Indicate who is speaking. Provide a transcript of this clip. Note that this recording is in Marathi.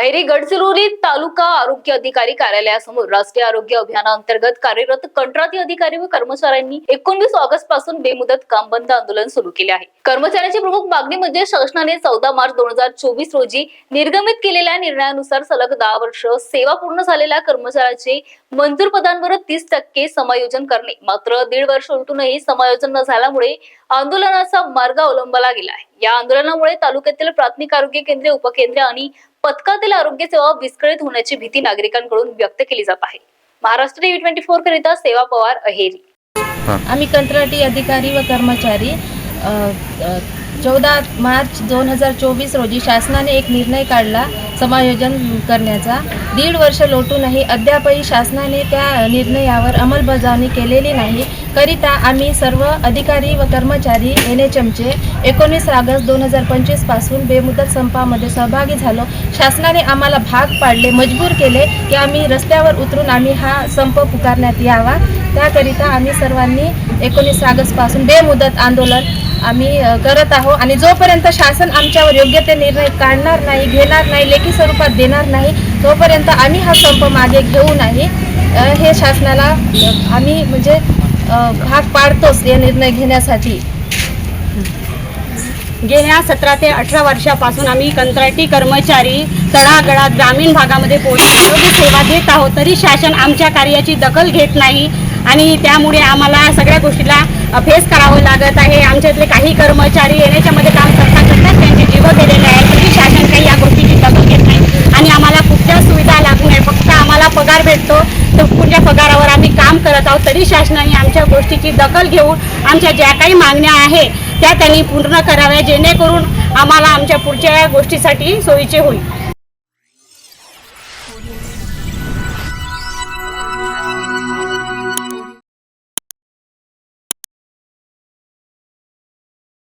Speaker 1: अहेरी गडचिरोली तालुका आरोग्य अधिकारी कार्यालयासमोर राष्ट्रीय आरोग्य अभियानाअंतर्गत कार्यरत कंत्राटी अधिकारी व कर्मचाऱ्यांनी एकोणवीस ऑगस्टपासून बेमुदत काम बंद आंदोलन सुरू केले आहे. कर्मचाऱ्यांची प्रमुख मागणी म्हणजे शासनाने चौदा मार्च दोन हजार चोवीस रोजी निर्गमित केलेल्या निर्णयानुसार सलग दहा वर्ष सेवा पूर्ण झालेल्या कर्मचाऱ्याचे मंजूर पदांवर तीस टक्के समायोजन करणे. मात्र दीड वर्ष उलटूनही समायोजन न झाल्यामुळे आंदोलनाचा मार्ग अवलंबला गेला आहे. या आंदोलनामुळे तालुक्यातील प्राथमिक आरोग्य केंद्रे उपकेंद्रे आणि पथकातील आरोग्य सेवा विस्कळीत होण्याची भीती नागरिकांकडून व्यक्त केली जात आहे. महाराष्ट्र टीव्ही ट्वेंटी फोर करिता सेवा पवार अहेरी.
Speaker 2: आम्ही कंत्राटी अधिकारी व कर्मचारी चौदा मार्च दोन हजार चोवीस रोजी शासनाने एक निर्णय काढला समायोजन करण्याचा. दीड वर्ष लोटूनही अद्यापही शासनाने त्या निर्णयावर अंमलबजावणी केलेली नाही. करिता आम्ही सर्व अधिकारी व कर्मचारी एन एच एमचे एकोणीस ऑगस्ट दोन हजार पंचवीसपासून बेमुदत संपामध्ये सहभागी झालो. शासनाने आम्हाला भाग पाडले मजबूर केले की आम्ही रस्त्यावर उतरून आम्ही हा संप पुकारण्यात यावा. त्याकरिता आम्ही सर्वांनी एकोणीस ऑगस्टपासून बेमुदत आंदोलन आम्ही करत आहोत. आणि जोपर्यंत शासन आमच्यावर योग्य ते निर्णय काढणार नाही घेणार नाही लेखी स्वरूपात देणार नाही तोपर्यंत आम्ही हा संप मागे घेऊ नाही. हे शासनाला आम्ही म्हणजे भाग पाडतोच हे निर्णय घेण्यासाठी.
Speaker 3: गेल्या सतरा ते अठरा वर्षापासून आम्ही कंत्राटी कर्मचारी तळागळात ग्रामीण भागामध्ये पोलीस आरोग्य सेवा देत आहोत तरी शासन आमच्या कार्याची दखल घेत नाही. आणि त्यामुळे आम्हाला सगळ्या गोष्टीला फेस करावं लागत आहे. आमच्यातले काही कर्मचारी एनएचमध्ये काम करता करताच त्यांचे जीव गेलेले आहे. तरी शासन काही या गोष्टीची दखल घेत नाही. आणि आम्हाला कुठल्या सुविधा लागू नये. फक्त आम्हाला पगार भेटतो. तर कुठल्या पगारावर आम्ही काम करत आहोत. तरी शासनाने आमच्या गोष्टीची दखल घेऊन आमच्या ज्या काही मागण्या आहे त्या त्यांनी पूर्ण कराव्या. जेणेकरून आम्हाला आमच्या पुढच्या गोष्टीसाठी सोयीचे होईल.